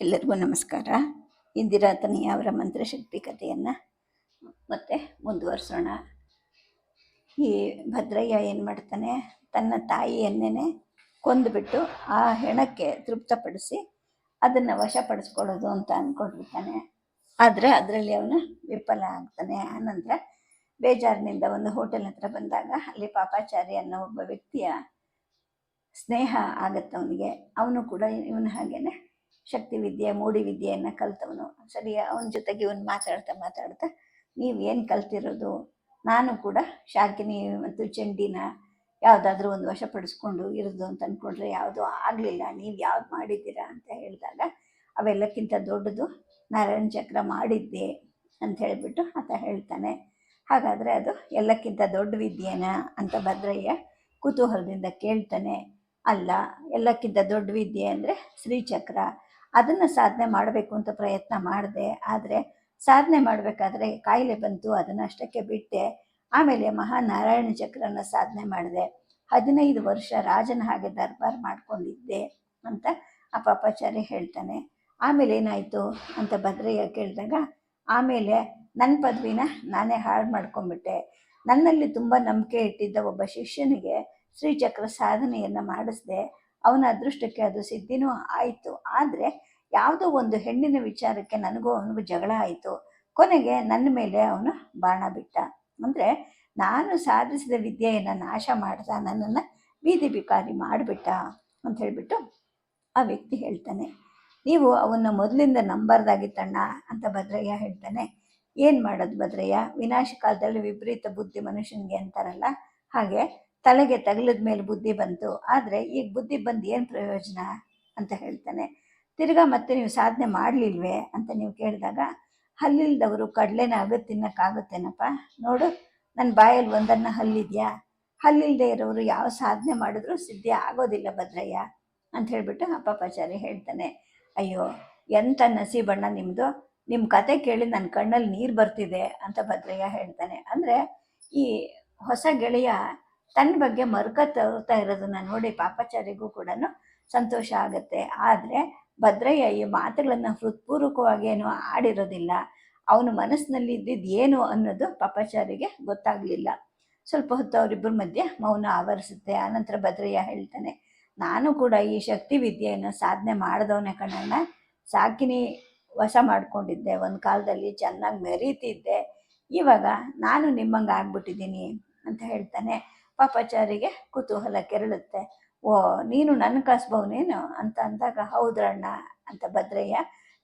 ಎಲ್ಲರಿಗೂ ನಮಸ್ಕಾರ. ಇಂದಿರಾ ತನಿಯ ಅವರ ಮಂತ್ರಶಕ್ತಿ ಕಥೆಯನ್ನು ಮತ್ತೆ ಮುಂದುವರಿಸೋಣ. ಈ ಭದ್ರಯ್ಯ ಏನು ಮಾಡ್ತಾನೆ, ತನ್ನ ತಾಯಿಯನ್ನೇ ಕೊಂದುಬಿಟ್ಟು ಆ ಹೆಣಕ್ಕೆ ತೃಪ್ತಪಡಿಸಿ ಅದನ್ನು ವಶಪಡಿಸ್ಕೊಳ್ಳೋದು ಅಂತ ಅಂದ್ಕೊಂಡಿರ್ತಾನೆ ಆದರೆ ಅದರಲ್ಲಿ ಅವನು ವಿಫಲ ಆಗ್ತಾನೆ. ಆನಂತರ ಬೇಜಾರಿನಿಂದ ಒಂದು ಹೋಟೆಲ್ ಹತ್ರ ಬಂದಾಗ ಅಲ್ಲಿ ಪಾಪಾಚಾರಿ ಅನ್ನೋ ಒಬ್ಬ ವ್ಯಕ್ತಿಯ ಸ್ನೇಹ ಆಗತ್ತೆ ಅವನಿಗೆ. ಅವನು ಕೂಡ ಇವನು ಹಾಗೇನೆ ಶಕ್ತಿ ವಿದ್ಯೆ, ಮೂಡಿ ವಿದ್ಯೆಯನ್ನು ಕಲ್ತವನು. ಸರಿ, ಅವನ ಜೊತೆಗೆ ಇವನು ಮಾತಾಡ್ತಾ ಮಾತಾಡ್ತಾ ನೀವು ಏನು ಕಲ್ತಿರೋದು? ನಾನು ಕೂಡ ಶಾಕಿನಿ ಮತ್ತು ಚಂಡಿನ ಯಾವುದಾದ್ರೂ ಒಂದು ವಶಪಡಿಸ್ಕೊಂಡು ಇರೋದು ಅಂತ ಅಂದ್ಕೊಂಡ್ರೆ ಯಾವುದೂ ಆಗಲಿಲ್ಲ. ನೀವು ಯಾವ್ದು ಮಾಡಿದ್ದೀರಾ ಅಂತ ಹೇಳಿದಾಗ, ಅವೆಲ್ಲಕ್ಕಿಂತ ದೊಡ್ಡದು ನಾರಾಯಣ ಚಕ್ರ ಮಾಡಿದ್ದೆ ಅಂತ ಹೇಳಿಬಿಟ್ಟು ಆತ ಹೇಳ್ತಾನೆ. ಹಾಗಾದರೆ ಅದು ಎಲ್ಲಕ್ಕಿಂತ ದೊಡ್ಡ ವಿದ್ಯೆನಾ ಅಂತ ಭದ್ರಯ್ಯ ಕುತೂಹಲದಿಂದ ಕೇಳ್ತಾನೆ. ಅಲ್ಲ, ಎಲ್ಲಕ್ಕಿಂತ ದೊಡ್ಡ ವಿದ್ಯೆ ಅಂದರೆ ಶ್ರೀಚಕ್ರ. ಅದನ್ನು ಸಾಧನೆ ಮಾಡಬೇಕು ಅಂತ ಪ್ರಯತ್ನ ಮಾಡಿದೆ. ಆದರೆ ಸಾಧನೆ ಮಾಡಬೇಕಾದ್ರೆ ಕಾಯಿಲೆ ಬಂತು, ಅದನ್ನು ಅಷ್ಟಕ್ಕೆ ಬಿಟ್ಟೆ. ಆಮೇಲೆ ಮಹಾನಾರಾಯಣ ಚಕ್ರನ ಸಾಧನೆ ಮಾಡಿದೆ. ಹದಿನೈದು ವರ್ಷ ರಾಜನ ಹಾಗೆ ದರ್ಬಾರ್ ಮಾಡ್ಕೊಂಡಿದ್ದೆ ಅಂತ ಆ ಪಾಪಾಚಾರ್ಯ ಹೇಳ್ತಾನೆ. ಆಮೇಲೆ ಏನಾಯಿತು ಅಂತ ಭದ್ರಯ್ಯ ಕೇಳಿದಾಗ, ಆಮೇಲೆ ನನ್ನ ಪದವಿನ ನಾನೇ ಹಾಳು ಮಾಡ್ಕೊಂಡ್ಬಿಟ್ಟೆ. ನನ್ನಲ್ಲಿ ತುಂಬ ನಂಬಿಕೆ ಇಟ್ಟಿದ್ದ ಒಬ್ಬ ಶಿಷ್ಯನಿಗೆ ಶ್ರೀಚಕ್ರ ಸಾಧನೆಯನ್ನು ಮಾಡಿಸ್ದೆ. ಅವನ ಅದೃಷ್ಟಕ್ಕೆ ಅದು ಸಿದ್ಧಿನೂ ಆಯಿತು. ಆದರೆ ಯಾವುದೋ ಒಂದು ಹೆಣ್ಣಿನ ವಿಚಾರಕ್ಕೆ ನನಗೂ ಅವನಿಗೂ ಜಗಳ ಆಯಿತು. ಕೊನೆಗೆ ನನ್ನ ಮೇಲೆ ಅವನು ಬಾಣ ಬಿಟ್ಟ. ಅಂದರೆ ನಾನು ಸಾಧಿಸಿದ ವಿದ್ಯೆಯನ್ನು ನಾಶ ಮಾಡ್ದ, ನನ್ನನ್ನು ಬೀದಿ ಬಿಕಾರಿ ಮಾಡಿಬಿಟ್ಟ ಅಂತ ಹೇಳಿಬಿಟ್ಟು ಆ ವ್ಯಕ್ತಿ ಹೇಳ್ತಾನೆ. ನೀವು ಅವನ್ನ ಮೊದಲಿಂದ ನಂಬರ್ದಾಗಿತ್ತಣ್ಣ ಅಂತ ಭದ್ರಯ್ಯ ಹೇಳ್ತಾನೆ. ಏನು ಮಾಡೋದು ಭದ್ರಯ್ಯ? ವಿನಾಶ ಕಾಲದಲ್ಲಿ ವಿಪರೀತ ಬುದ್ಧಿ ಮನುಷ್ಯನಿಗೆ ಅಂತಾರಲ್ಲ? ಹಾಗೆ ತಲೆಗೆ ತಗಲಿದ ಮೇಲೆ ಬುದ್ಧಿ ಬಂತು. ಆದರೆ ಈಗ ಬುದ್ಧಿ ಬಂದು ಏನು ಪ್ರಯೋಜನ ಅಂತ ಹೇಳ್ತಾನೆ. ತಿರ್ಗಾ ಮತ್ತೆ ನೀವು ಸಾಧನೆ ಮಾಡಲಿಲ್ವೇ ಅಂತ ನೀವು ಕೇಳಿದಾಗ, ಹಲ್ಲಿಲ್ದವರು ಕಡಲೆನ ಅಗದು ತಿನ್ನೋಕ್ಕಾಗುತ್ತೇನಪ್ಪ? ನೋಡು ನನ್ನ ಬಾಯಲ್ಲಿ ಒಂದನ್ನು ಹಲ್ಲಿದೆಯಾ? ಹಲ್ಲಿಲ್ಲದೆ ಇರೋರು ಯಾವ ಸಾಧನೆ ಮಾಡಿದ್ರೂ ಸಿದ್ಧಿ ಆಗೋದಿಲ್ಲ ಭದ್ರಯ್ಯ, ಅಂತ ಹೇಳಿಬಿಟ್ಟು ಅಪ್ಪಾಚಾರಿ ಹೇಳ್ತಾನೆ. ಅಯ್ಯೋ ಎಂಥ ನಸೀಬಣ್ಣ ನಿಮ್ಮದು ನಿಮ್ಮ ಕತೆ ಕೇಳಿ ನನ್ನ ಕಣ್ಣಲ್ಲಿ ನೀರು ಬರ್ತಿದೆ, ಅಂತ ಭದ್ರಯ್ಯ ಹೇಳ್ತಾನೆ. ಅಂದರೆ ಈ ಹೊಸ ಗೆಳೆಯ ತನ್ನ ಬಗ್ಗೆ ಮರುಕ ತೋರ್ತಾ ಇರೋದನ್ನ ನೋಡಿ ಪಾಪಾಚಾರಿಗೂ ಕೂಡ ಸಂತೋಷ ಆಗುತ್ತೆ. ಆದರೆ ಭದ್ರಯ್ಯ ಈ ಮಾತುಗಳನ್ನು ಹೃತ್ಪೂರ್ವಕವಾಗಿ ಏನು ಆಡಿರೋದಿಲ್ಲ. ಅವನ ಮನಸ್ಸಿನಲ್ಲಿ ಇದ್ದಿದ್ದು ಏನು ಅನ್ನೋದು ಪಾಪಾಚಾರಿಗೆ ಗೊತ್ತಾಗಲಿಲ್ಲ. ಸ್ವಲ್ಪ ಹೊತ್ತು ಅವರಿಬ್ಬರ ಮಧ್ಯೆ ಮೌನ ಆವರಿಸುತ್ತೆ. ಆನಂತರ ಭದ್ರಯ್ಯ ಹೇಳ್ತಾನೆ, ನಾನು ಕೂಡ ಈ ಶಕ್ತಿ ವಿದ್ಯೆಯನ್ನು ಸಾಧನೆ ಮಾಡಿದವನೇ ಕಣ್ಣನ್ನ ಸಾಕಿನಿ ವಶ ಮಾಡ್ಕೊಂಡಿದ್ದೆ. ಒಂದು ಕಾಲದಲ್ಲಿ ಚೆನ್ನಾಗಿ ಮೆರೀತಿದ್ದೆ. ಇವಾಗ ನಾನು ನಿಮ್ಮಂಗೆ ಆಗ್ಬಿಟ್ಟಿದ್ದೀನಿ ಅಂತ ಹೇಳ್ತಾನೆ. ಪಾಪಾಚಾರಿಗೆ ಕುತೂಹಲ ಕೆರಳುತ್ತೆ. ಓ, ನೀನು ನನ್ನ ಕಸ್ಬವನೇನು ಅಂತ ಅಂದಾಗ ಹೌದ್ರಣ್ಣ ಅಂತ ಭದ್ರಯ್ಯ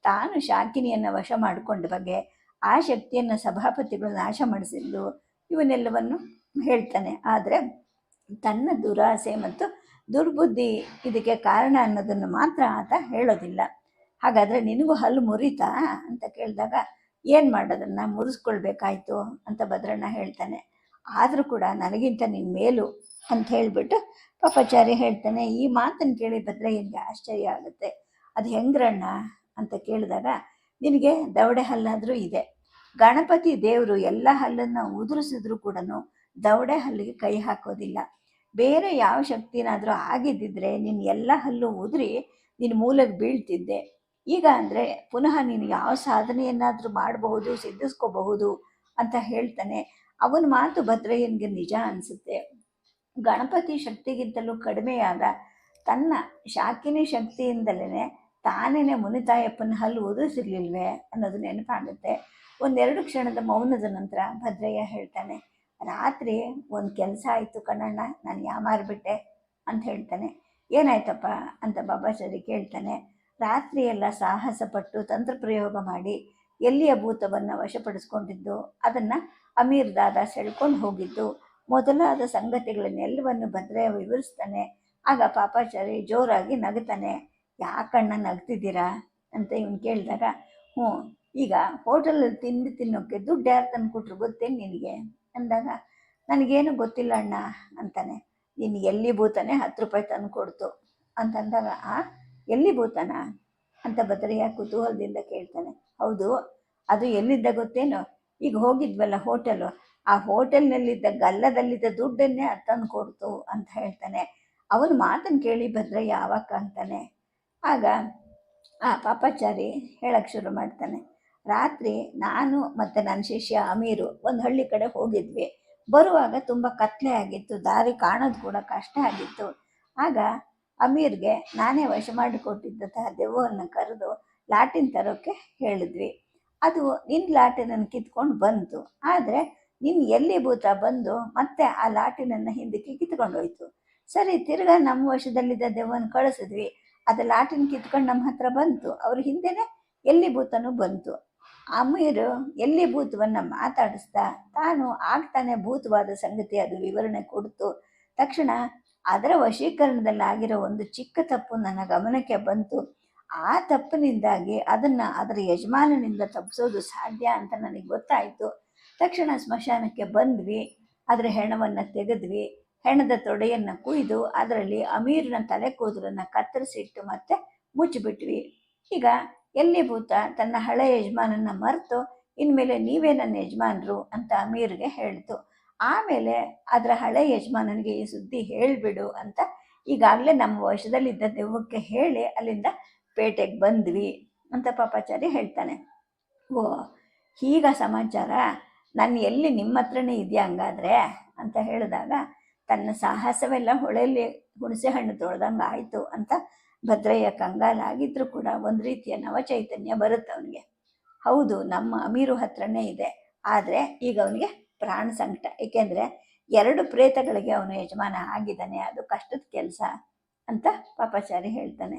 ತಾನು ಶಾಕಿನಿಯನ್ನು ವಶ ಮಾಡಿಕೊಂಡ ಬಗ್ಗೆ ಆ ಶಕ್ತಿಯನ್ನು ಸಭಾಪತಿಗಳು ನಾಶ ಮಾಡಿಸಿದ್ದು ಇವನ್ನೆಲ್ಲವನ್ನು ಹೇಳ್ತಾನೆ. ಆದರೆ ತನ್ನ ದುರಾಸೆ ಮತ್ತು ದುರ್ಬುದ್ಧಿ ಇದಕ್ಕೆ ಕಾರಣ ಅನ್ನೋದನ್ನು ಮಾತ್ರ ಆತ ಹೇಳೋದಿಲ್ಲ. ಹಾಗಾದರೆ ನಿನಗೂ ಹಲ್ಲು ಮುರಿತಾ? ಅಂತ ಕೇಳಿದಾಗ, ಏನು ಮಾಡೋದನ್ನ ಮುರಿಸ್ಕೊಳ್ಬೇಕಾಯ್ತು? ಅಂತ ಭದ್ರಣ್ಣ ಹೇಳ್ತಾನೆ. ಆದರೂ ಕೂಡ ನನಗಿಂತ ನಿನ್ನ ಮೇಲು ಅಂತ ಹೇಳಿಬಿಟ್ಟು ಪಾಪಾಚಾರ್ಯ ಹೇಳ್ತಾನೆ, ಈ ಮಾತನ್ನು ಕೇಳಿ ಭದ್ರಯ್ಯನಿಗೆ ಆಶ್ಚರ್ಯ ಆಗುತ್ತೆ. ಅದು ಹೆಂಗ್ರಣ್ಣ ಅಂತ ಕೇಳಿದಾಗ, ನಿನಗೆ ದವಡೆ ಹಲ್ಲಾದರೂ ಇದೆ. ಗಣಪತಿ ದೇವರು ಎಲ್ಲ ಹಲ್ಲನ್ನು ಉದುರಿಸಿದ್ರು ಕೂಡ ದವಡೆ ಹಲ್ಲಿಗೆ ಕೈ ಹಾಕೋದಿಲ್ಲ. ಬೇರೆ ಯಾವ ಶಕ್ತಿನಾದರೂ ಆಗಿದ್ದಿದ್ರೆ ನಿನ್ನ ಎಲ್ಲ ಹಲ್ಲು ಉದುರಿ ನಿನ್ನ ಮೂಲಕ್ಕೆ ಬೀಳ್ತಿದ್ದೆ. ಈಗ ಅಂದರೆ ಪುನಃ ನೀನು ಯಾವ ಸಾಧನೆಯನ್ನಾದರೂ ಮಾಡಬಹುದು, ಸಿದ್ಧಿಸ್ಕೋಬಹುದು ಅಂತ ಹೇಳ್ತಾನೆ. ಅವನ ಮಾತು ಭದ್ರಯ್ಯನಿಗೆ ನಿಜ ಅನಿಸುತ್ತೆ. ಗಣಪತಿ ಶಕ್ತಿಗಿಂತಲೂ ಕಡಿಮೆಯಾದ ತನ್ನ ಶಾಕಿನಿ ಶಕ್ತಿಯಿಂದಲೇ ತಾನೇನೆ ಮುನಿತಾಯಪ್ಪನ ಹಲ್ಲು ಉದಿಸಿರ್ಲಿಲ್ವೇ ಅನ್ನೋದು ನೆನಪಾಗುತ್ತೆ. ಒಂದೆರಡು ಕ್ಷಣದ ಮೌನದ ನಂತರ ಭದ್ರಯ್ಯ ಹೇಳ್ತಾನೆ, ರಾತ್ರಿ ಒಂದು ಕೆಲಸ ಆಯಿತು ಕಣ್ಣಣ್ಣ ನಾನು ಯಾಮಾರ್ಬಿಟ್ಟೆ ಅಂತ ಹೇಳ್ತಾನೆ. ಏನಾಯ್ತಪ್ಪ? ಅಂತ ಬಾಬಾಚಾರಿ ಕೇಳ್ತಾನೆ. ರಾತ್ರಿ ಎಲ್ಲ ಸಾಹಸಪಟ್ಟು ತಂತ್ರ ಪ್ರಯೋಗ ಮಾಡಿ ಎಲ್ಲಿಯ ಭೂತವನ್ನು ವಶಪಡಿಸ್ಕೊಂಡಿದ್ದು? ಅದನ್ನು ಅಮೀರ್ ದಾದ ಸೆಳ್ಕೊಂಡು ಹೋಗಿದ್ದು. ಮೊದಲಾದ ಸಂಗತಿಗಳನ್ನೆಲ್ಲವನ್ನು ಬಂದರೆ ವಿವರಿಸ್ತಾನೆ. ಆಗ ಪಾಪಾಚಾರಿ ಜೋರಾಗಿ ನಗುತ್ತಾನೆ ಯಾಕಣ್ಣ ನಗ್ತಿದ್ದೀರಾ? ಅಂತ ಇವನು ಕೇಳಿದಾಗ, ಹ್ಞೂ, ಈಗ ಹೋಟೆಲಲ್ಲಿ ತಿಂದು ತಿನ್ನೋಕ್ಕೆ ದುಡ್ಡು ಯಾರು ತಂದು ಕೊಟ್ರು ಗೊತ್ತೇನು ನಿನಗೆ? ಅಂದಾಗ, ನನಗೇನು ಗೊತ್ತಿಲ್ಲ ಅಣ್ಣ ಅಂತಾನೆ. ನೀನು ಎಲ್ಲಿ ಭೂತಾನೆ ಹತ್ತು ರೂಪಾಯಿ ತಂದು ಕೊಡ್ತು ಅಂತಂದಾಗ ಆ, ಎಲ್ಲಿ ಭೂತಾನ? ಅಂತ ಭದ್ರಯ್ಯ ಕುತೂಹಲದಿಂದ ಕೇಳ್ತಾನೆ. ಹೌದು, ಅದು ಎಲ್ಲಿದ್ದ ಗೊತ್ತೇನು? ಈಗ ಹೋಗಿದ್ವಲ್ಲ ಹೋಟೆಲು ಆ ಹೋಟೆಲ್ನಲ್ಲಿದ್ದ ಗಲ್ಲದಲ್ಲಿದ್ದ ದುಡ್ಡನ್ನೇ ತಂದು ಕೊಡ್ತು ಅಂತ ಹೇಳ್ತಾನೆ. ಅವನ ಮಾತನ್ನು ಕೇಳಿ ಭದ್ರಯ್ಯ ಯಾವಾಗ ಅಂತಾನೆ. ಆಗ ಆ ಪಾಪಾಚಾರಿ ಹೇಳಕ್ಕೆ ಶುರು ಮಾಡ್ತಾನೆ. ರಾತ್ರಿ ನಾನು ಮತ್ತು ನನ್ನ ಶಿಷ್ಯ ಅಮೀರು ಒಂದು ಹಳ್ಳಿ ಕಡೆ ಹೋಗಿದ್ವಿ. ಬರುವಾಗ ತುಂಬ ಕತ್ಲೆ ಆಗಿತ್ತು, ದಾರಿ ಕಾಣೋದು ಕೂಡ ಕಷ್ಟ ಆಗಿತ್ತು. ಆಗ ಅಮೀರ್ಗೆ ನಾನೇ ವಶ ಮಾಡಿಕೊಟ್ಟಿದ್ದಂತಹ ದೆವ್ವವನ್ನು ಕರೆದು ಲಾಟಿನ್ ತರೋಕ್ಕೆ ಹೇಳಿದ್ವಿ. ಅದು ನಿನ್ನ ಲಾಟಿನನ್ನು ಕಿತ್ಕೊಂಡು ಬಂತು. ಆದರೆ ನಿನ್ನ ಎಲ್ಲಿ ಭೂತ ಬಂದು ಮತ್ತೆ ಆ ಲಾಟಿನನ್ನು ಹಿಂದಕ್ಕೆ ಕಿತ್ಕೊಂಡು ಹೋಯ್ತು? ಸರಿ, ತಿರ್ಗಾ ನಮ್ಮ ವಶದಲ್ಲಿದ್ದ ದೆವ್ವನ ಕಳಿಸಿದ್ವಿ. ಅದು ಲಾಟಿನ ಕಿತ್ಕೊಂಡು ನಮ್ಮ ಹತ್ರ ಬಂತು. ಅವ್ರ ಹಿಂದೆನೆ ಎಲ್ಲಿ ಭೂತನೂ ಬಂತು. ಅಮೀರು ಎಲ್ಲಿ ಭೂತವನ್ನು ಮಾತಾಡಿಸ್ತಾ ತಾನು ಆಗ್ತಾನೆ ಭೂತವಾದ ಸಂಗತಿ ಅದು ವಿವರಣೆ ಕೊಡ್ತು. ತಕ್ಷಣ ಅದರ ವಶೀಕರಣದಲ್ಲಿ ಆಗಿರೋ ಒಂದು ಚಿಕ್ಕ ತಪ್ಪು ನನ್ನ ಗಮನಕ್ಕೆ ಬಂತು. ಆ ತಪ್ಪಿನಿಂದಾಗಿ ಅದನ್ನು ಅದರ ಯಜಮಾನನಿಂದ ತಪ್ಪಿಸೋದು ಸಾಧ್ಯ ಅಂತ ನನಗೆ ಗೊತ್ತಾಯಿತು. ತಕ್ಷಣ ಸ್ಮಶಾನಕ್ಕೆ ಬಂದ್ವಿ. ಅದರ ಹೆಣವನ್ನು ತೆಗೆದ್ವಿ. ಹೆಣದ ತೊಡೆಯನ್ನು ಕುಯ್ದು ಅದರಲ್ಲಿ ಅಮೀರ್ನ ತಲೆ ಕೂದಲನ್ನು ಕತ್ತರಿಸಿಟ್ಟು ಮತ್ತೆ ಮುಚ್ಚಿಬಿಟ್ವಿ. ಈಗ ಎಲ್ಲಿ ಭೂತ ತನ್ನ ಹಳೆ ಯಜಮಾನನ್ನ ಮರೆತು, ಇನ್ಮೇಲೆ ನೀವೇ ನನ್ನ ಯಜಮಾನರು ಅಂತ ಅಮೀರ್ಗೆ ಹೇಳಿತು. ಆಮೇಲೆ ಅದರ ಹಳೆ ಯಜಮಾನನಿಗೆ ಈ ಸುದ್ದಿ ಹೇಳಿಬಿಡು ಅಂತ ಈಗಾಗಲೇ ನಮ್ಮ ವಶದಲ್ಲಿದ್ದ ದೆವ್ವಕ್ಕೆ ಹೇಳಿ ಅಲ್ಲಿಂದ ಪೇಟೆಗೆ ಬಂದ್ವಿ ಅಂತ ಪಾಪಾಚಾರಿ ಹೇಳ್ತಾನೆ. ಓ ಹೀಗ ಸಮಾಚಾರ? ನಾನು ಎಲ್ಲಿ ನಿಮ್ಮ ಹತ್ರನೇ ಇದೆಯಾ ಹಂಗಾದ್ರೆ? ಅಂತ ಹೇಳಿದಾಗ, ತನ್ನ ಸಾಹಸವೆಲ್ಲ ಹೊಳೆಯಲ್ಲಿ ಹುಣಸೆ ಹಣ್ಣು ತೊಳ್ದಂಗೆ ಆಯಿತು ಅಂತ ಭದ್ರಯ್ಯ ಕಂಗಾಲಾಗಿದ್ರೂ ಕೂಡ ಒಂದು ರೀತಿಯ ನವಚೈತನ್ಯ ಬರುತ್ತೆ ಅವನಿಗೆ. ಹೌದು, ನಮ್ಮ ಅಮೀರು ಹತ್ರನೇ ಇದೆ. ಆದರೆ ಈಗ ಅವನಿಗೆ ಪ್ರಾಣ ಸಂಕಟ. ಏಕೆಂದರೆ ಎರಡು ಪ್ರೇತಗಳಿಗೆ ಅವನು ಯಜಮಾನ ಆಗಿದ್ದಾನೆ, ಅದು ಕಷ್ಟದ ಕೆಲಸ ಅಂತ ಪಾಪಾಚಾರಿ ಹೇಳ್ತಾನೆ.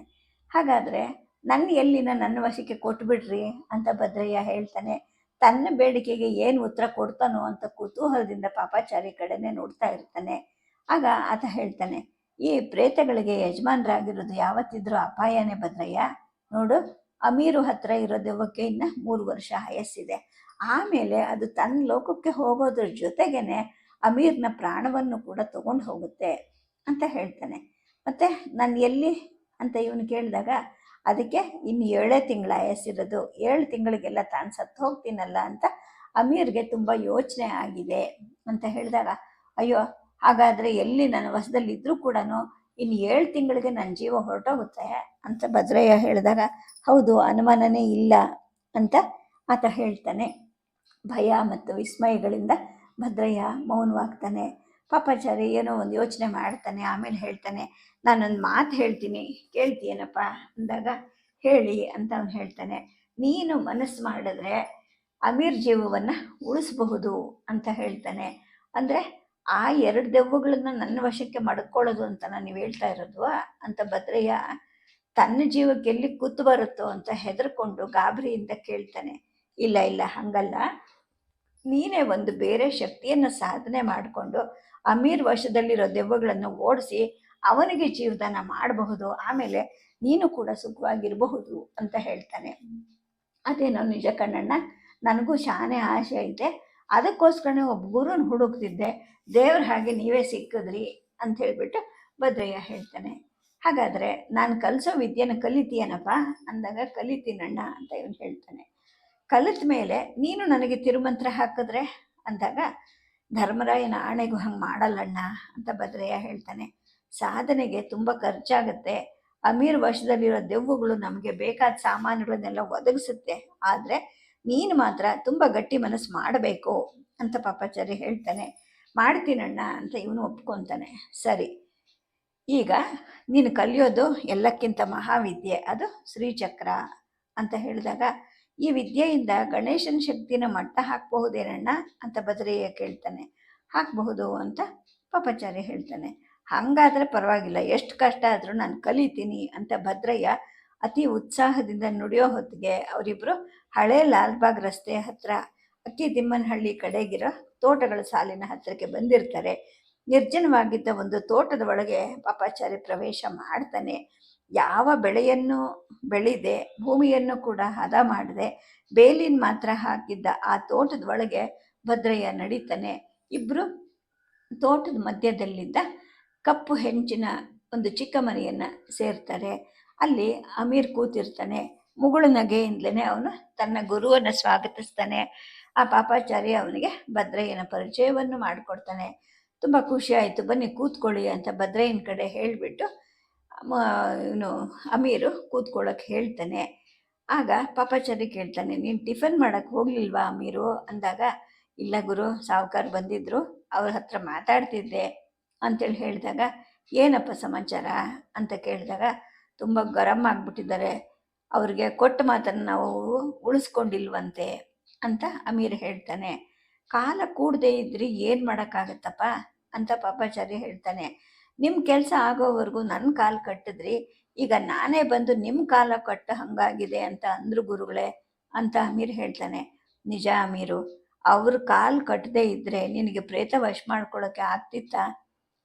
ಹಾಗಾದರೆ ನನ್ನ ಎಲ್ಲಿನ ನನ್ನ ವಶಕ್ಕೆ ಕೊಟ್ಬಿಡ್ರಿ ಅಂತ ಭದ್ರಯ್ಯ ಹೇಳ್ತಾನೆ. ತನ್ನ ಬೇಡಿಕೆಗೆ ಏನು ಉತ್ತರ ಕೊಡ್ತಾನೋ ಅಂತ ಕುತೂಹಲದಿಂದ ಪಾಪಾಚಾರಿ ಕಡೆನೇ ನೋಡ್ತಾ ಇರ್ತಾನೆ. ಆಗ ಆತ ಹೇಳ್ತಾನೆ, ಈ ಪ್ರೇತಗಳಿಗೆ ಯಜಮಾನರಾಗಿರೋದು ಯಾವತ್ತಿದ್ರೂ ಅಪಾಯನೇ ಭದ್ರಯ್ಯ. ನೋಡು, ಅಮೀರು ಹತ್ರ ಇರೋ ದೆವ್ವಕ್ಕೆ ಇನ್ನು ಮೂರು ವರ್ಷ ಆಯಸ್ಸಿದೆ. ಆಮೇಲೆ ಅದು ತನ್ನ ಲೋಕಕ್ಕೆ ಹೋಗೋದ್ರ ಜೊತೆಗೇನೆ ಅಮೀರ್ನ ಪ್ರಾಣವನ್ನು ಕೂಡ ತಗೊಂಡು ಹೋಗುತ್ತೆ, ಅಂತ ಹೇಳ್ತಾನೆ. ಮತ್ತು ನಾನು ಎಲ್ಲಿ ಅಂತ ಇವನು ಕೇಳಿದಾಗ ಅದಕ್ಕೆ ಇನ್ನು ಏಳೇ ತಿಂಗಳ ಆಯಸ್ಸಿರೋದು. ಏಳು ತಿಂಗಳಿಗೆಲ್ಲ ತಾನು ಸತ್ತು ಹೋಗ್ತೀನಲ್ಲ ಅಂತ ಅಮೀರ್ಗೆ ತುಂಬ ಯೋಚನೆ ಆಗಿದೆ ಅಂತ ಹೇಳಿದಾಗ, ಅಯ್ಯೋ, ಹಾಗಾದರೆ ಎಲ್ಲಿ ನನ್ನ ವಶದಲ್ಲಿದ್ದರೂ ಕೂಡ ಇನ್ನು ಏಳು ತಿಂಗಳಿಗೆ ನನ್ನ ಜೀವ ಹೊರಟೋಗುತ್ತೆ? ಅಂತ ಭದ್ರಯ್ಯ ಹೇಳಿದಾಗ, ಹೌದು, ಅನುಮಾನನೇ ಇಲ್ಲ ಅಂತ ಆತ ಹೇಳ್ತಾನೆ. ಭಯ ಮತ್ತು ವಿಸ್ಮಯಗಳಿಂದ ಭದ್ರಯ್ಯ ಮೌನವಾಗ್ತಾನೆ. ಪಾಪಾಚಾರಿ ಏನೋ ಒಂದು ಯೋಚನೆ ಮಾಡ್ತಾನೆ, ಆಮೇಲೆ ಹೇಳ್ತಾನೆ, ನಾನೊಂದು ಮಾತು ಹೇಳ್ತೀನಿ, ಕೇಳ್ತೀಯೇನಪ್ಪ? ಅಂದಾಗ, ಹೇಳಿ ಅಂತ ಅವನು ಹೇಳ್ತಾನೆ. ನೀನು ಮನಸ್ಸು ಮಾಡಿದ್ರೆ ಅಮೀರ್ ಜೀವವನ್ನು ಉಳಿಸಬಹುದು ಅಂತ ಹೇಳ್ತಾನೆ. ಅಂದರೆ, ಆ ಎರಡು ದೆವ್ವಗಳನ್ನ ನನ್ನ ವಶಕ್ಕೆ ಮಡ್ಕೊಳ್ಳೋದು ಅಂತ ನೀವು ಹೇಳ್ತಾ ಇರೋದು ಅಂತ ಭದ್ರಯ್ಯ ತನ್ನ ಜೀವಕ್ಕೆ ಎಲ್ಲಿ ಕೂತು ಬರುತ್ತೋ ಅಂತ ಹೆದರ್ಕೊಂಡು ಗಾಬರಿಯಿಂದ ಕೇಳ್ತಾನೆ. ಇಲ್ಲ ಇಲ್ಲ, ಹಂಗಲ್ಲ. ನೀನೇ ಒಂದು ಬೇರೆ ಶಕ್ತಿಯನ್ನು ಸಾಧನೆ ಮಾಡಿಕೊಂಡು ಅಮೀರ್ ವಶದಲ್ಲಿರೋ ದೆವ್ವಗಳನ್ನು ಓಡಿಸಿ ಅವನಿಗೆ ಜೀವದಾನ ಮಾಡಬಹುದು. ಆಮೇಲೆ ನೀನು ಕೂಡ ಸುಖವಾಗಿರಬಹುದು ಅಂತ ಹೇಳ್ತಾನೆ. ಅದೇನೋ ನಿಜ ಕಣ್ಣಣ್ಣ, ನನಗೂ ಶಾನೆ ಆಸೆ ಐತೆ. ಅದಕ್ಕೋಸ್ಕರನೇ ಒಬ್ಬ ಗುರುನ ಹುಡುಕ್ತಿದ್ದೆ. ದೇವ್ರ ಹಾಗೆ ನೀವೇ ಸಿಕ್ಕಿದ್ರಿ ಅಂತ ಹೇಳ್ಬಿಟ್ಟು ಭದ್ರಯ್ಯ ಹೇಳ್ತಾನೆ. ಹಾಗಾದರೆ ನಾನು ಕಲಿಸೋ ವಿದ್ಯೆನ ಕಲಿತೀಯನಪ್ಪ? ಅಂದಾಗ ಕಲಿತೀನಣ್ಣ ಅಂತ ಇವನು ಹೇಳ್ತಾನೆ. ಕಲಿತ ಮೇಲೆ ನೀನು ನನಗೆ ತಿರುಮಂತ್ರ ಹಾಕಿದ್ರೆ? ಅಂದಾಗ ಧರ್ಮರಾಯನ ಆಣೆಗೂ ಹಂಗೆ ಮಾಡಲ್ಲಣ್ಣ ಅಂತ ಭದ್ರಯ್ಯ ಹೇಳ್ತಾನೆ. ಸಾಧನೆಗೆ ತುಂಬ ಖರ್ಚಾಗತ್ತೆ. ಅಮೀರ್ ವಶದಲ್ಲಿರೋ ದೆವ್ವುಗಳು ನಮಗೆ ಬೇಕಾದ ಸಾಮಾನುಗಳನ್ನೆಲ್ಲ ಒದಗಿಸುತ್ತೆ. ಆದರೆ ನೀನು ಮಾತ್ರ ತುಂಬ ಗಟ್ಟಿ ಮನಸ್ಸು ಮಾಡಬೇಕು ಅಂತ ಪಾಪಾಚಾರ್ಯ ಹೇಳ್ತಾನೆ. ಮಾಡ್ತೀನಣ್ಣ ಅಂತ ಇವನು ಒಪ್ಕೊತಾನೆ. ಸರಿ. ಈಗ ನೀನು ಕಲಿಯೋದು ಎಲ್ಲಕ್ಕಿಂತ ಮಹಾವಿದ್ಯೆ. ಅದು ಶ್ರೀಚಕ್ರ ಅಂತ ಹೇಳಿದಾಗ ಈ ವಿದ್ಯೆಯಿಂದ ಗಣೇಶನ ಶಕ್ತಿನ ಮಟ್ಟ ಹಾಕಬಹುದೇನಣ್ಣ ಅಂತ ಬದ್ರಯ್ಯ ಕೇಳ್ತಾನೆ. ಹಾಕಬಹುದು ಅಂತ ಪಾಪಾಚಾರ್ಯ ಹೇಳ್ತಾನೆ. ಹಾಗಾದ್ರೆ ಪರವಾಗಿಲ್ಲ, ಎಷ್ಟು ಕಷ್ಟ ಆದರೂ ನಾನು ಕಲಿತೀನಿ ಅಂತ ಭದ್ರಯ್ಯ ಅತಿ ಉತ್ಸಾಹದಿಂದ ನುಡಿಯೋ ಹೊತ್ತಿಗೆ ಅವರಿಬ್ಬರು ಹಳೆ ಲಾಲ್ಬಾಗ್ ರಸ್ತೆ ಹತ್ರ ಅಕ್ಕಿ ತಿಮ್ಮನಹಳ್ಳಿ ಕಡೆಗಿರೋ ತೋಟಗಳ ಸಾಲಿನ ಹತ್ತಿರಕ್ಕೆ ಬಂದಿರ್ತಾರೆ. ನಿರ್ಜನವಾಗಿದ್ದ ಒಂದು ತೋಟದ ಒಳಗೆ ಪಾಪಾಚಾರಿ ಪ್ರವೇಶ ಮಾಡ್ತಾನೆ. ಯಾವ ಬೆಳೆಯನ್ನು ಬೆಳೆದೆ, ಭೂಮಿಯನ್ನು ಕೂಡ ಹದ ಮಾಡದೆ, ಬೇಲಿನ ಮಾತ್ರ ಹಾಕಿದ್ದ ಆ ತೋಟದ ಒಳಗೆ ಭದ್ರಯ್ಯ ನಡೀತಾನೆ. ಇಬ್ಬರು ತೋಟದ ಮಧ್ಯದಲ್ಲಿದ್ದ ಕಪ್ಪು ಹೆಂಚಿನ ಒಂದು ಚಿಕ್ಕ ಮನೆಯನ್ನು ಸೇರ್ತಾರೆ. ಅಲ್ಲಿ ಅಮೀರ್ ಕೂತಿರ್ತಾನೆ. ಮುಗುಳು ನಗೆಯಿಂದಲೇ ಅವನು ತನ್ನ ಗುರುವನ್ನು ಸ್ವಾಗತಿಸ್ತಾನೆ. ಆ ಪಾಪಾಚಾರಿ ಅವನಿಗೆ ಭದ್ರಯ್ಯನ ಪರಿಚಯವನ್ನು ಮಾಡಿಕೊಡ್ತಾನೆ. ತುಂಬ ಖುಷಿ ಆಯಿತು, ಬನ್ನಿ ಕೂತ್ಕೊಳ್ಳಿ ಅಂತ ಭದ್ರಯ್ಯನ ಕಡೆ ಹೇಳಿಬಿಟ್ಟು ಇವನು ಅಮೀರು ಕೂತ್ಕೊಳ್ಳೋಕೆ ಹೇಳ್ತಾನೆ. ಆಗ ಪಾಪಾಚಾರಿ ಕೇಳ್ತಾನೆ, ನೀನು ಟಿಫನ್ ಮಾಡೋಕ್ಕೆ ಹೋಗ್ಲಿಲ್ವಾ ಅಮೀರು? ಅಂದಾಗ, ಇಲ್ಲ ಗುರು, ಸಾವುಕಾರ ಬಂದಿದ್ರು, ಅವ್ರ ಹತ್ರ ಮಾತಾಡ್ತಿದ್ದೆ ಅಂತೇಳಿ ಹೇಳಿದಾಗ, ಏನಪ್ಪ ಸಮಾಚಾರ? ಅಂತ ಕೇಳಿದಾಗ, ತುಂಬ ಗರಮ್ ಆಗಿಬಿಟ್ಟಿದ್ದಾರೆ. ಅವ್ರಿಗೆ ಕೊಟ್ಟ ಮಾತನ್ನು ನಾವು ಉಳಿಸ್ಕೊಂಡಿಲ್ವಂತೆ ಅಂತ ಅಮೀರ್ ಹೇಳ್ತಾನೆ. ಕಾಲ ಕೂಡದೆ ಇದ್ರಿ ಏನು ಮಾಡೋಕ್ಕಾಗತ್ತಪ್ಪ? ಅಂತ ಪಾಪಾಚಾರ್ಯ ಹೇಳ್ತಾನೆ. ನಿಮ್ಮ ಕೆಲಸ ಆಗೋವರೆಗೂ ನನ್ನ ಕಾಲು ಕಟ್ಟಿದ್ರಿ, ಈಗ ನಾನೇ ಬಂದು ನಿಮ್ಮ ಕಾಲ ಕಟ್ಟ ಹಂಗಾಗಿದೆ ಅಂತ ಅಂದ್ರು ಗುರುಗಳೇ ಅಂತ ಅಮೀರ್ ಹೇಳ್ತಾನೆ. ನಿಜ ಅಮೀರು, ಅವ್ರ ಕಾಲು ಕಟ್ಟದೇ ಇದ್ದರೆ ನಿನಗೆ ಪ್ರೇತ ವಶ ಮಾಡ್ಕೊಳ್ಳೋಕ್ಕೆ ಆಗ್ತಿತ್ತಾ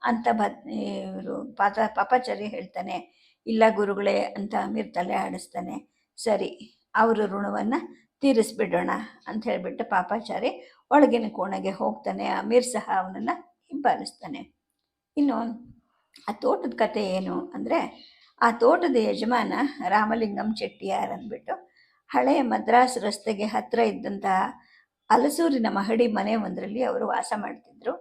ಅಂತ ಬದ್ ಇವರು ಪಾತ ಪಾಪಾಚಾರಿ ಹೇಳ್ತಾನೆ. ಇಲ್ಲ ಗುರುಗಳೇ ಅಂತ ಅಮೀರ್ ತಲೆ ಆಡಿಸ್ತಾನೆ. ಸರಿ, ಅವರ ಋಣವನ್ನು ತೀರಿಸ್ಬಿಡೋಣ ಅಂತ ಹೇಳಿಬಿಟ್ಟು ಪಾಪಾಚಾರಿ ಒಳಗಿನ ಕೋಣೆಗೆ ಹೋಗ್ತಾನೆ. ಅಮೀರ್ ಸಹ ಅವನನ್ನು ಹಿಂಬಾಲಿಸ್ತಾನೆ. ಇನ್ನು ಆ ತೋಟದ ಕತೆ ಏನು ಅಂದರೆ, ಆ ತೋಟದ ಯಜಮಾನ ರಾಮಲಿಂಗಂ ಚೆಟ್ಟಿಯಾರ್ ಅಂದ್ಬಿಟ್ಟು ಹಳೆಯ ಮದ್ರಾಸ್ ರಸ್ತೆಗೆ ಹತ್ತಿರ ಇದ್ದಂತಹ ಹಲಸೂರಿನ ಮಹಡಿ ಮನೆ ಒಂದರಲ್ಲಿ ಅವರು ವಾಸ ಮಾಡ್ತಿದ್ರು.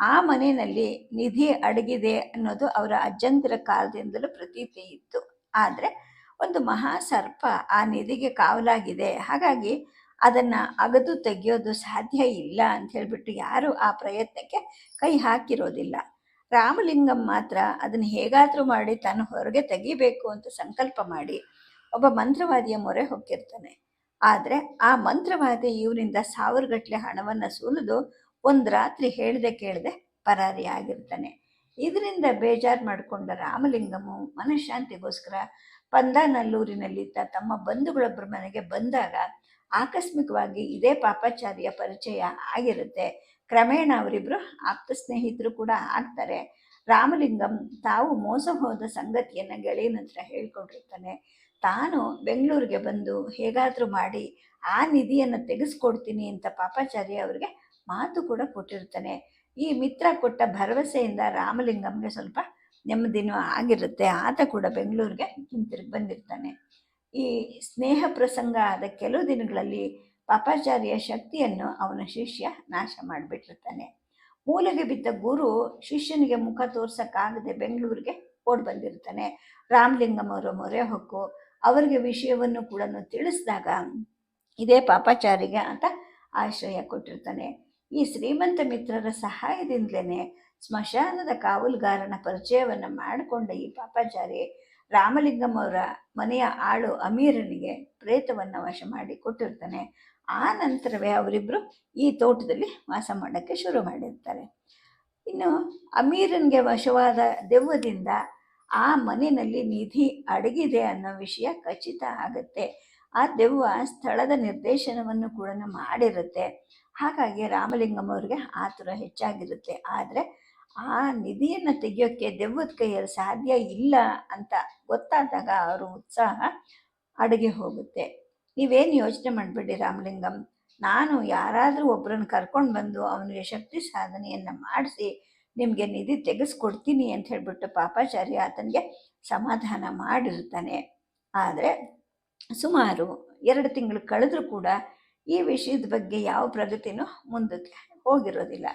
ಆ ಮನೆಯಲ್ಲಿ ನಿಧಿ ಅಡಗಿದೆ ಅನ್ನೋದು ಅವರ ಅಜ್ಜಂದಿರ ಕಾಲದಿಂದಲೂ ಪ್ರತೀತಿ ಇತ್ತು. ಆದರೆ ಒಂದು ಮಹಾ ಸರ್ಪ ಆ ನಿಧಿಗೆ ಕಾವಲಾಗಿದೆ. ಹಾಗಾಗಿ ಅದನ್ನು ಅಗದು ತೆಗೆಯೋದು ಸಾಧ್ಯ ಇಲ್ಲ ಅಂತ ಹೇಳಿಬಿಟ್ಟು ಯಾರು ಆ ಪ್ರಯತ್ನಕ್ಕೆ ಕೈ ಹಾಕಿರೋದಿಲ್ಲ. ರಾಮಲಿಂಗಂ ಮಾತ್ರ ಅದನ್ನು ಹೇಗಾದರೂ ಮಾಡಿ ತಾನು ಹೊರಗೆ ತೆಗಿಬೇಕು ಅಂತ ಸಂಕಲ್ಪ ಮಾಡಿ ಒಬ್ಬ ಮಂತ್ರವಾದಿಯ ಮೊರೆ ಹೊಕ್ಕಿರ್ತಾನೆ. ಆದರೆ ಆ ಮಂತ್ರವಾದಿ ಇವರಿಂದ ಸಾವಿರಗಟ್ಟಲೆ ಹಣವನ್ನು ಸುಲಿದು ಒಂದು ರಾತ್ರಿ ಹೇಳ್ದೆ ಕೇಳದೆ ಪರಾರಿ ಆಗಿರ್ತಾನೆ. ಇದರಿಂದ ಬೇಜಾರು ಮಾಡಿಕೊಂಡ ರಾಮಲಿಂಗಮು ಮನಃಶಾಂತಿಗೋಸ್ಕರ ಪಂದಾನಲ್ಲೂರಿನಲ್ಲಿದ್ದ ತಮ್ಮ ಬಂಧುಗಳೊಬ್ಬರ ಮನೆಗೆ ಬಂದಾಗ ಆಕಸ್ಮಿಕವಾಗಿ ಇದೇ ಪಾಪಾಚಾರ್ಯ ಪರಿಚಯ ಆಗಿರುತ್ತೆ. ಕ್ರಮೇಣ ಅವರಿಬ್ಬರು ಆಪ್ತ ಸ್ನೇಹಿತರು ಕೂಡ ಆಗ್ತಾರೆ. ರಾಮಲಿಂಗಂ ತಾವು ಮೋಸ ಹೋದ ಸಂಗತಿಯನ್ನು ಗೆಳೆಯನ ಹತ್ರ ಹೇಳ್ಕೊಂಡಿರ್ತಾನೆ. ತಾನು ಬೆಂಗಳೂರಿಗೆ ಬಂದು ಹೇಗಾದರೂ ಮಾಡಿ ಆ ನಿಧಿಯನ್ನು ತೆಗೆಸ್ಕೊಡ್ತೀನಿ ಅಂತ ಪಾಪಾಚಾರ್ಯ ಅವರಿಗೆ ಮಾತು ಕೂಡ ಕೊಟ್ಟಿರ್ತಾನೆ. ಈ ಮಿತ್ರ ಕೊಟ್ಟ ಭರವಸೆಯಿಂದ ರಾಮಲಿಂಗಂಗೆ ಸ್ವಲ್ಪ ನೆಮ್ಮದಿನೂ ಆಗಿರುತ್ತೆ. ಆತ ಕೂಡ ಬೆಂಗಳೂರಿಗೆ ಹಿಂತಿರುಗಿ ಬಂದಿರ್ತಾನೆ. ಈ ಸ್ನೇಹ ಪ್ರಸಂಗ ಆದ ಕೆಲವು ದಿನಗಳಲ್ಲಿ ಪಾಪಾಚಾರ್ಯ ಶಕ್ತಿಯನ್ನು ಅವನ ಶಿಷ್ಯ ನಾಶ ಮಾಡಿಬಿಟ್ಟಿರ್ತಾನೆ. ಮೂಲೆಗೆ ಬಿದ್ದ ಗುರು ಶಿಷ್ಯನಿಗೆ ಮುಖ ತೋರ್ಸಕ್ಕಾಗದೆ ಬೆಂಗಳೂರಿಗೆ ಓಡ್ ಬಂದಿರ್ತಾನೆ. ರಾಮಲಿಂಗಂ ಅವರ ಮೊರೆ ಹೊಕ್ಕು, ಅವರಿಗೆ ವಿಷಯವನ್ನು ಕೂಡ ತಿಳಿಸಿದಾಗ ಇದೇ ಪಾಪಾಚಾರಿಗೆ ಅಂತ ಆಶ್ರಯ ಕೊಟ್ಟಿರ್ತಾನೆ. ಈ ಶ್ರೀಮಂತ ಮಿತ್ರರ ಸಹಾಯದಿಂದಲೇ ಸ್ಮಶಾನದ ಕಾವಲುಗಾರನ ಪರಿಚಯವನ್ನು ಮಾಡಿಕೊಂಡ ಈ ಪಾಪಾಚಾರಿ ರಾಮಲಿಂಗಂ ಅವರ ಮನೆಯ ಆಳು ಅಮೀರನಿಗೆ ಪ್ರೇತವನ್ನು ವಶ ಮಾಡಿ ಕೊಟ್ಟಿರ್ತಾನೆ. ಆ ನಂತರವೇ ಅವರಿಬ್ಬರು ಈ ತೋಟದಲ್ಲಿ ವಾಸ ಮಾಡೋಕ್ಕೆ ಶುರು ಮಾಡಿರ್ತಾರೆ. ಇನ್ನು ಅಮೀರನಿಗೆ ವಶವಾದ ದೆವ್ವದಿಂದ ಆ ಮನೆಯಲ್ಲಿ ನಿಧಿ ಅಡಗಿದೆ ಅನ್ನೋ ವಿಷಯ ಖಚಿತ ಆಗುತ್ತೆ. ಆ ದೆವ್ವ ಸ್ಥಳದ ನಿರ್ದೇಶನವನ್ನು ಕೂಡ ಮಾಡಿರುತ್ತೆ. ಹಾಗಾಗಿ ರಾಮಲಿಂಗಮ್ಮ ಅವ್ರಿಗೆ ಆತುರ ಹೆಚ್ಚಾಗಿರುತ್ತೆ. ಆದರೆ ಆ ನಿಧಿಯನ್ನು ತೆಗೆಯೋಕ್ಕೆ ದೆವ್ವದ ಕೈಯಲ್ಲಿ ಸಾಧ್ಯ ಇಲ್ಲ ಅಂತ ಗೊತ್ತಾದಾಗ ಅವರು ಉತ್ಸಾಹ ಅಡುಗೆ ಹೋಗುತ್ತೆ. ನೀವೇನು ಯೋಚನೆ ಮಾಡಬೇಡಿ ರಾಮಲಿಂಗಂ. ನಾನು ಯಾರಾದರೂ ಒಬ್ಬರನ್ನು ಕರ್ಕೊಂಡು ಬಂದು ಅವನಿಗೆ ಶಕ್ತಿ ಸಾಧನೆಯನ್ನು ಮಾಡಿಸಿ ನಿಮಗೆ ನಿಧಿ ತೆಗೆಸ್ಕೊಡ್ತೀನಿ ಅಂತ ಹೇಳಿಬಿಟ್ಟು ಪಾಪಾಚಾರ್ಯ ಆತನಿಗೆ ಸಮಾಧಾನ ಮಾಡಿರ್ತಾನೆ. ಆದರೆ ಸುಮಾರು ಎರಡು ತಿಂಗಳು ಕಳೆದರೂ ಕೂಡ ಈ ವಿಷಯದ ಬಗ್ಗೆ ಯಾವ ಪ್ರಗತಿನೂ ಮುಂದಕ್ಕೆ ಹೋಗಿರೋದಿಲ್ಲ.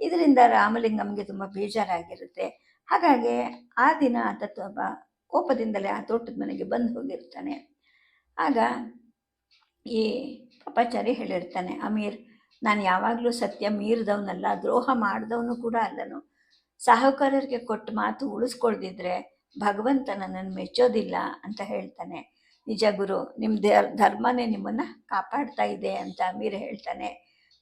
ಇದರಿಂದ ರಾಮಲಿಂಗಂಗೆ ತುಂಬ ಬೇಜಾರಾಗಿರುತ್ತೆ. ಹಾಗಾಗಿ ಆ ದಿನ ಆತ ಕೋಪದಿಂದಲೇ ಆ ತೋಟದ ಮನೆಗೆ ಬಂದು ಹೋಗಿರ್ತಾನೆ. ಆಗ ಈ ಪಾಪಾಚಾರಿ ಹೇಳಿರ್ತಾನೆ, ಅಮೀರ್, ನಾನು ಯಾವಾಗಲೂ ಸತ್ಯ ಮೀರಿದವನಲ್ಲ, ದ್ರೋಹ ಮಾಡಿದವನು ಕೂಡ ಅಲ್ಲನು. ಸಾಹುಕಾರರಿಗೆ ಕೊಟ್ಟ ಮಾತು ಉಳಿಸ್ಕೊಳ್ದಿದ್ರೆ ಭಗವಂತ ನನ್ನನ್ನು ಮೆಚ್ಚೋದಿಲ್ಲ ಅಂತ ಹೇಳ್ತಾನೆ. ನಿಜ ಗುರು ನಿಮ್ಮ ಧರ್ಮನೇ ನಿಮ್ಮನ್ನು ಕಾಪಾಡ್ತಾ ಇದೆ ಅಂತ ಅಮೀರ್ ಹೇಳ್ತಾನೆ.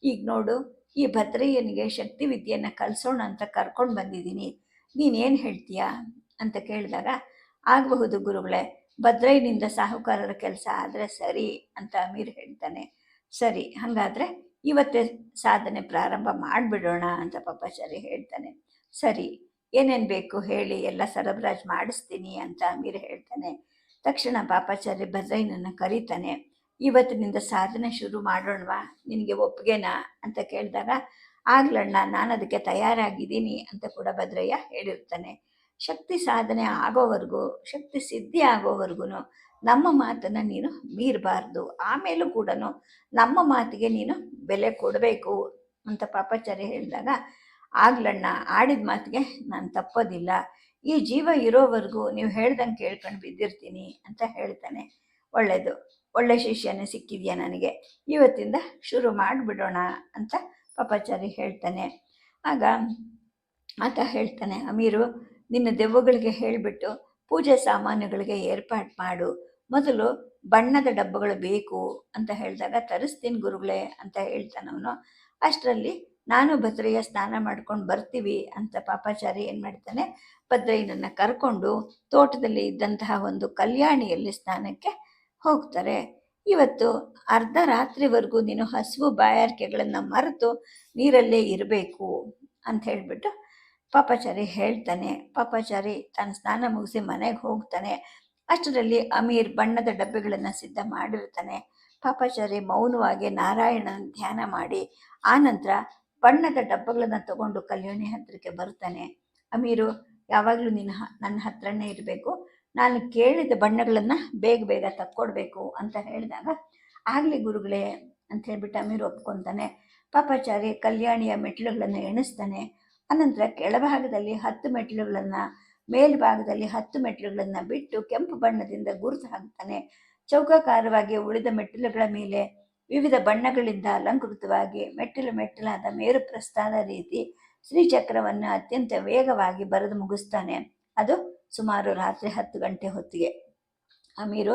ಈಗ ನೋಡು, ಈ ಭದ್ರಯ್ಯನಿಗೆ ಶಕ್ತಿ ವಿದ್ಯೆಯನ್ನು ಕಲಿಸೋಣ ಅಂತ ಕರ್ಕೊಂಡು ಬಂದಿದ್ದೀನಿ. ನೀನೇನು ಹೇಳ್ತೀಯಾ? ಅಂತ ಕೇಳಿದಾಗ, ಆಗಬಹುದು ಗುರುಗಳೇ ಭದ್ರಯ್ಯನಿಂದ ಸಾಹುಕಾರರ ಕೆಲಸ ಆದರೆ ಸರಿ ಅಂತ ಅಮೀರ್ ಹೇಳ್ತಾನೆ. ಸರಿ, ಹಾಗಾದರೆ ಇವತ್ತೇ ಸಾಧನೆ ಪ್ರಾರಂಭ ಮಾಡಿಬಿಡೋಣ ಅಂತ ಪಾಪಾಚಾರಿ ಹೇಳ್ತಾನೆ. ಸರಿ, ಏನೇನು ಬೇಕು ಹೇಳಿ, ಎಲ್ಲ ಸರಬರಾಜು ಮಾಡಿಸ್ತೀನಿ ಅಂತ ಅಮೀರ್ ಹೇಳ್ತಾನೆ. ತಕ್ಷಣ ಪಾಪಾಚಾರ್ಯ ಭದ್ರೈನನ್ನು ಕರೀತಾನೆ. ಇವತ್ತಿನಿಂದ ಸಾಧನೆ ಶುರು ಮಾಡೋಣವಾ? ನಿನಗೆ ಒಪ್ಪಿಗೆನಾ ಅಂತ ಕೇಳಿದಾಗ, ಆಗ್ಲಣ್ಣ, ನಾನು ಅದಕ್ಕೆ ತಯಾರಾಗಿದ್ದೀನಿ ಅಂತ ಕೂಡ ಭದ್ರಯ್ಯ ಹೇಳಿರ್ತಾನೆ. ಶಕ್ತಿ ಸಾಧನೆ ಆಗೋವರೆಗೂ, ಶಕ್ತಿ ಸಿದ್ಧಿ ಆಗೋವರೆಗೂ ನಮ್ಮ ಮಾತನ್ನು ನೀನು ಮೀರಬಾರ್ದು. ಆಮೇಲೂ ಕೂಡ ನಮ್ಮ ಮಾತಿಗೆ ನೀನು ಬೆಲೆ ಕೊಡಬೇಕು ಅಂತ ಪಾಪಾಚಾರ್ಯ ಹೇಳಿದಾಗ, ಆಗ್ಲಣ್ಣ, ಆಡಿದ ಮಾತಿಗೆ ನಾನು ತಪ್ಪೋದಿಲ್ಲ. ಈ ಜೀವ ಇರೋವರೆಗೂ ನೀವು ಹೇಳ್ದಂಗೆ ಕೇಳ್ಕೊಂಡು ಬಿದ್ದಿರ್ತೀನಿ ಅಂತ ಹೇಳ್ತಾನೆ. ಒಳ್ಳೆಯದು ಒಳ್ಳೆ ಶಿಷ್ಯನೇ ಸಿಕ್ಕಿದೆಯಾ ನನಗೆ? ಇವತ್ತಿಂದ ಶುರು ಮಾಡಿಬಿಡೋಣ ಅಂತ ಪಾಪಾಚಾರಿ ಹೇಳ್ತಾನೆ. ಆಗ ಆತ ಹೇಳ್ತಾನೆ, ಅಮೀರು ನಿನ್ನ ದೆವ್ವಗಳಿಗೆ ಹೇಳಿಬಿಟ್ಟು ಪೂಜೆ ಸಾಮಾನುಗಳಿಗೆ ಏರ್ಪಾಡು ಮಾಡು. ಮೊದಲು ಬಣ್ಣದ ಡಬ್ಬಗಳು ಬೇಕು ಅಂತ ಹೇಳಿದಾಗ ತರಿಸ್ತೀನಿ ಗುರುಗಳೇ ಅಂತ ಹೇಳ್ತಾನವನು ಅಷ್ಟರಲ್ಲಿ ನಾನು ಭದ್ರಯ್ಯ ಸ್ನಾನ ಮಾಡ್ಕೊಂಡು ಬರ್ತೀವಿ ಅಂತ ಪಾಪಾಚಾರಿ ಏನು ಮಾಡ್ತಾನೆ ಭದ್ರಯ್ಯನನ್ನು ಕರ್ಕೊಂಡು ತೋಟದಲ್ಲಿ ಇದ್ದಂತಹ ಒಂದು ಕಲ್ಯಾಣಿಯಲ್ಲಿ ಸ್ನಾನಕ್ಕೆ ಹೋಗ್ತಾರೆ. ಇವತ್ತು ಅರ್ಧ ರಾತ್ರಿವರೆಗೂ ನೀನು ಹಸುವು ಬಾಯಾರಿಕೆಗಳನ್ನು ಮರೆತು ನೀರಲ್ಲೇ ಇರಬೇಕು ಅಂತ ಹೇಳಿಬಿಟ್ಟು ಪಾಪಾಚಾರಿ ಹೇಳ್ತಾನೆ, ಪಾಪಾಚಾರಿ ತಾನು ಸ್ನಾನ ಮುಗಿಸಿ ಮನೆಗೆ ಹೋಗ್ತಾನೆ. ಅಷ್ಟರಲ್ಲಿ ಅಮೀರ್ ಬಣ್ಣದ ಡಬ್ಬೆಗಳನ್ನು ಸಿದ್ಧ ಮಾಡಿರ್ತಾನೆ. ಪಾಪಾಚಾರಿ ಮೌನವಾಗಿ ನಾರಾಯಣನ ಧ್ಯಾನ ಮಾಡಿ ಆನಂತರ ಬಣ್ಣದ ಡಬ್ಬಗಳನ್ನು ತಗೊಂಡು ಕಲ್ಯಾಣಿ ಹತ್ತಿರಕ್ಕೆ ಬರ್ತಾನೆ ಅಮೀರು, ಯಾವಾಗಲೂ ನಿನ್ನ ನನ್ನ ಹತ್ರನೇ ಇರಬೇಕು. ನಾನು ಕೇಳಿದ ಬಣ್ಣಗಳನ್ನು ಬೇಗ ಬೇಗ ತಕ್ಕೊಡ್ಬೇಕು ಅಂತ ಹೇಳಿದಾಗ, ಆಗಲಿ ಗುರುಗಳೇ ಅಂತ ಹೇಳ್ಬಿಟ್ಟು ಅಮೀರ್ ಒಪ್ಕೊತಾನೆ ಪಾಪಾಚಾರಿ ಕಲ್ಯಾಣಿಯ ಮೆಟ್ಟಿಲುಗಳನ್ನು ಎಣಿಸ್ತಾನೆ. ಅನಂತರ ಕೆಳಭಾಗದಲ್ಲಿ ಹತ್ತು ಮೆಟ್ಟಿಲುಗಳನ್ನು, ಮೇಲ್ಭಾಗದಲ್ಲಿ ಹತ್ತು ಮೆಟ್ಟಿಲುಗಳನ್ನು ಬಿಟ್ಟು ಕೆಂಪು ಬಣ್ಣದಿಂದ ಗುರುತು ಹಾಕ್ತಾನೆ ಚೌಕಾಕಾರವಾಗಿ ಉಳಿದ ಮೆಟ್ಟಿಲುಗಳ ಮೇಲೆ ವಿವಿಧ ಬಣ್ಣಗಳಿಂದ ಅಲಂಕೃತವಾಗಿ ಮೆಟ್ಟಿಲು ಮೆಟ್ಟಿಲಾದ ಮೇರು ಪ್ರಸ್ಥಾನ ರೀತಿ ಶ್ರೀಚಕ್ರವನ್ನು ಅತ್ಯಂತ ವೇಗವಾಗಿ ಬರೆದು ಮುಗಿಸ್ತಾನೆ ಅದು ಸುಮಾರು ರಾತ್ರಿ ಹತ್ತು ಗಂಟೆ ಹೊತ್ತಿಗೆ. ಅಮೀರು,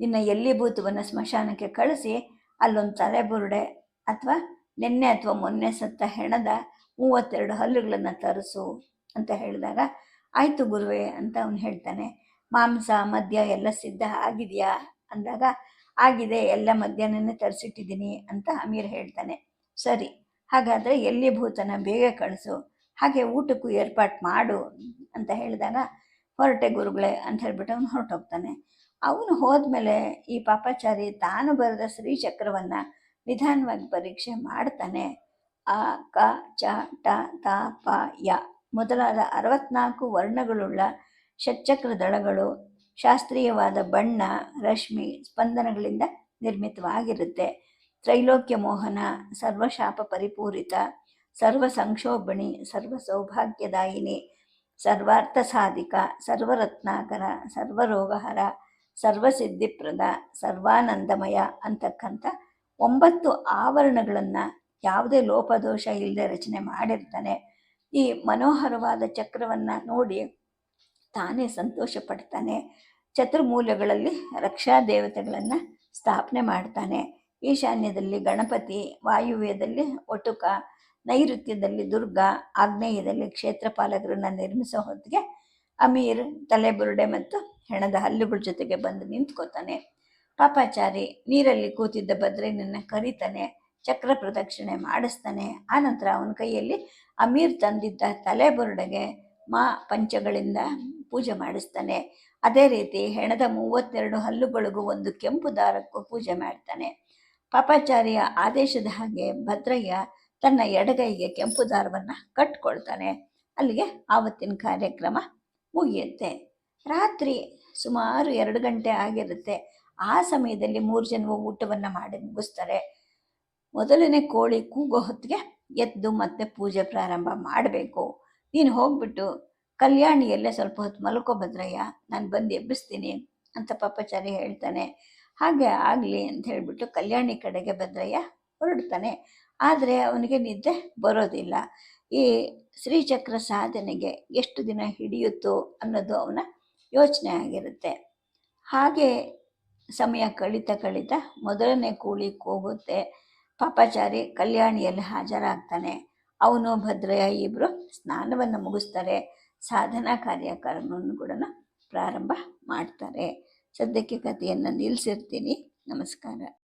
ನಿನ್ನ ಎಲ್ಲಿ ಭೂತವನ್ನು ಸ್ಮಶಾನಕ್ಕೆ ಕಳಿಸಿ, ಅಲ್ಲೊಂದು ತಲೆಬುರುಡೆ ಅಥವಾ ನಿನ್ನೆ ಅಥವಾ ಮೊನ್ನೆ ಸತ್ತ ಹೆಣದ ಮೂವತ್ತೆರಡು ಹಲ್ಲುಗಳನ್ನು ತರಿಸು ಅಂತ ಹೇಳಿದಾಗ, ಆಯಿತು ಗುರುವೆ ಅಂತ ಅವನು ಹೇಳ್ತಾನೆ. ಮಾಂಸ, ಮದ್ಯ ಎಲ್ಲ ಸಿದ್ಧ ಆಗಿದೆಯಾ? ಅಂದಾಗ, ಆಗಿದೆ, ಎಲ್ಲ ಮಧ್ಯಾಹ್ನನೇ ತರಿಸಿಟ್ಟಿದ್ದೀನಿ ಅಂತ ಅಮೀರ್ ಹೇಳ್ತಾನೆ. ಸರಿ, ಹಾಗಾದರೆ ಎಲ್ಲಿ ಭೂತನ ಬೇಗ ಕಳಿಸು, ಹಾಗೆ ಊಟಕ್ಕೂ ಏರ್ಪಾಟ್ ಮಾಡು ಅಂತ ಹೇಳಿದಾಗ, ಹೊರಟೆ ಗುರುಗಳೇ ಅಂತ ಹೇಳ್ಬಿಟ್ಟು ಅವನು ಹೊರಟೋಗ್ತಾನೆ. ಅವನು ಹೋದ್ಮೇಲೆ ಈ ಪಾಪಾಚಾರಿ ತಾನು ಬರೆದ ಶ್ರೀಚಕ್ರವನ್ನು ನಿಧಾನವಾಗಿ ಪರೀಕ್ಷೆ ಮಾಡ್ತಾನೆ. ಆ, ಕ, ಚ, ಟ ತ ಪ, ಯ ಮೊದಲಾದ ಅರವತ್ನಾಲ್ಕು ವರ್ಣಗಳುಳ್ಳ ಷಟ್ಚಕ್ರ ದಳಗಳು ಶಾಸ್ತ್ರೀಯವಾದ ಬಣ್ಣ, ರಶ್ಮಿ ಸ್ಪಂದನಗಳಿಂದ ನಿರ್ಮಿತವಾಗಿರುತ್ತೆ. ತ್ರೈಲೋಕ್ಯ ಮೋಹನ, ಸರ್ವಶಾಪ ಪರಿಪೂರಿತ, ಸರ್ವ ಸಂಕ್ಷೋಭಣಿ, ಸರ್ವ ಸೌಭಾಗ್ಯದಾಯಿನಿ, ಸರ್ವಾರ್ಥ ಸಾಧಿಕ, ಸರ್ವರತ್ನಾಕರ, ಸರ್ವರೋಗಹರ, ಸರ್ವಸಿದ್ಧಿಪ್ರದ, ಸರ್ವಾನಂದಮಯ ಅಂತಕ್ಕಂಥ ಒಂಬತ್ತು ಆವರಣಗಳನ್ನು ಯಾವುದೇ ಲೋಪದೋಷ ಇಲ್ಲದೆ ರಚನೆ ಮಾಡಿರ್ತಾನೆ. ಈ ಮನೋಹರವಾದ ಚಕ್ರವನ್ನು ನೋಡಿ ತಾನೇ ಸಂತೋಷ ಪಡ್ತಾನೆ. ಚತುರ್ಮೂಲೆಗಳಲ್ಲಿ ರಕ್ಷಾ ದೇವತೆಗಳನ್ನು ಸ್ಥಾಪನೆ ಮಾಡ್ತಾನೆ. ಈಶಾನ್ಯದಲ್ಲಿ ಗಣಪತಿ, ವಾಯುವ್ಯದಲ್ಲಿ ಒಟುಕ, ನೈಋತ್ಯದಲ್ಲಿ ದುರ್ಗ, ಆಗ್ನೇಯದಲ್ಲಿ ಕ್ಷೇತ್ರಪಾಲಕರನ್ನು ನಿರ್ಮಿಸೋ ಹೊತ್ತಿಗೆ ಅಮೀರ್, ತಲೆಬುರುಡೆ ಮತ್ತು ಹೆಣದ ಹಲ್ಲುಗಳ ಜೊತೆಗೆ ಬಂದು ನಿಂತ್ಕೋತಾನೆ. ಪಾಪಾಚಾರಿ, ನೀರಲ್ಲಿ ಕೂತಿದ್ದ ಭದ್ರನನ್ನು ಕರೀತಾನೆ. ಚಕ್ರ ಪ್ರದಕ್ಷಿಣೆ ಮಾಡಿಸ್ತಾನೆ. ಆನಂತರ ಅವನ ಕೈಯಲ್ಲಿ ಅಮೀರ್ ತಂದಿದ್ದ ತಲೆಬುರುಡೆಗೆ ಮಾ ಪಂಚಗಳಿಂದ ಪೂಜೆ ಮಾಡಿಸ್ತಾನೆ. ಅದೇ ರೀತಿ ಹೆಣದ ಮೂವತ್ತೆರಡು ಹಲ್ಲುಗಳಿಗೂ ಒಂದು ಕೆಂಪು ದಾರಕ್ಕೂ ಪೂಜೆ ಮಾಡ್ತಾನೆ. ಪಾಪಾಚಾರಿಯ ಆದೇಶದ ಹಾಗೆ ಭದ್ರಯ್ಯ ತನ್ನ ಎಡಗೈಗೆ ಕೆಂಪು ದಾರವನ್ನು ಕಟ್ಕೊಳ್ತಾನೆ. ಅಲ್ಲಿಗೆ ಆವತ್ತಿನ ಕಾರ್ಯಕ್ರಮ ಮುಗಿಯುತ್ತೆ. ರಾತ್ರಿ ಸುಮಾರು ಎರಡು ಗಂಟೆ ಆಗಿರುತ್ತೆ. ಆ ಸಮಯದಲ್ಲಿ ಮೂರು ಜನವು ಊಟವನ್ನು ಮಾಡಿ ಮುಗಿಸ್ತಾರೆ. ಮೊದಲನೇ ಕೋಳಿ ಕೂಗೋ ಹೊತ್ತಿಗೆ ಎದ್ದು ಮತ್ತೆ ಪೂಜೆ ಪ್ರಾರಂಭ ಮಾಡಬೇಕು. ನೀನು ಹೋಗ್ಬಿಟ್ಟು ಕಲ್ಯಾಣಿಯಲ್ಲೇ ಸ್ವಲ್ಪ ಹೊತ್ತು ಮಲ್ಕೋ ಭದ್ರಯ್ಯ, ನಾನು ಬಂದು ಎಬ್ಬಿಸ್ತೀನಿ ಅಂತ ಪಾಪಚಾರಿ ಹೇಳ್ತಾನೆ. ಹಾಗೆ ಆಗಲಿ ಅಂತ ಹೇಳಿಬಿಟ್ಟು ಕಲ್ಯಾಣಿ ಕಡೆಗೆ ಭದ್ರಯ್ಯ ಹೊರಡ್ತಾನೆ. ಆದರೆ ಅವನಿಗೆ ನಿದ್ದೆ ಬರೋದಿಲ್ಲ. ಈ ಶ್ರೀಚಕ್ರ ಸಾಧನೆಗೆ ಎಷ್ಟು ದಿನ ಹಿಡಿಯುತ್ತೋ ಅನ್ನೋದು ಅವನ ಯೋಚನೆ ಆಗಿರುತ್ತೆ. ಹಾಗೆ ಸಮಯ ಕಳೀತಾ ಕಳೀತಾ ಮೊದಲನೇ ಕೂಳಿ ಕೂಗುತ್ತೆ. ಪಾಪಾಚಾರಿ ಕಲ್ಯಾಣಿಯಲ್ಲಿ ಹಾಜರಾಗ್ತಾನೆ. ಅವನು ಭದ್ರಯ್ಯ ಇಬ್ಬರು ಸ್ನಾನವನ್ನು ಮುಗಿಸ್ತಾರೆ. ಸಾಧನಾ ಕಾರ್ಯಕ್ರಮವನ್ನು ಕೂಡ ಪ್ರಾರಂಭ ಮಾಡ್ತಾರೆ. ಸದ್ಯಕ್ಕೆ ಕಥೆಯನ್ನು ನಿಲ್ಲಿಸಿರ್ತೀನಿ ನಮಸ್ಕಾರ.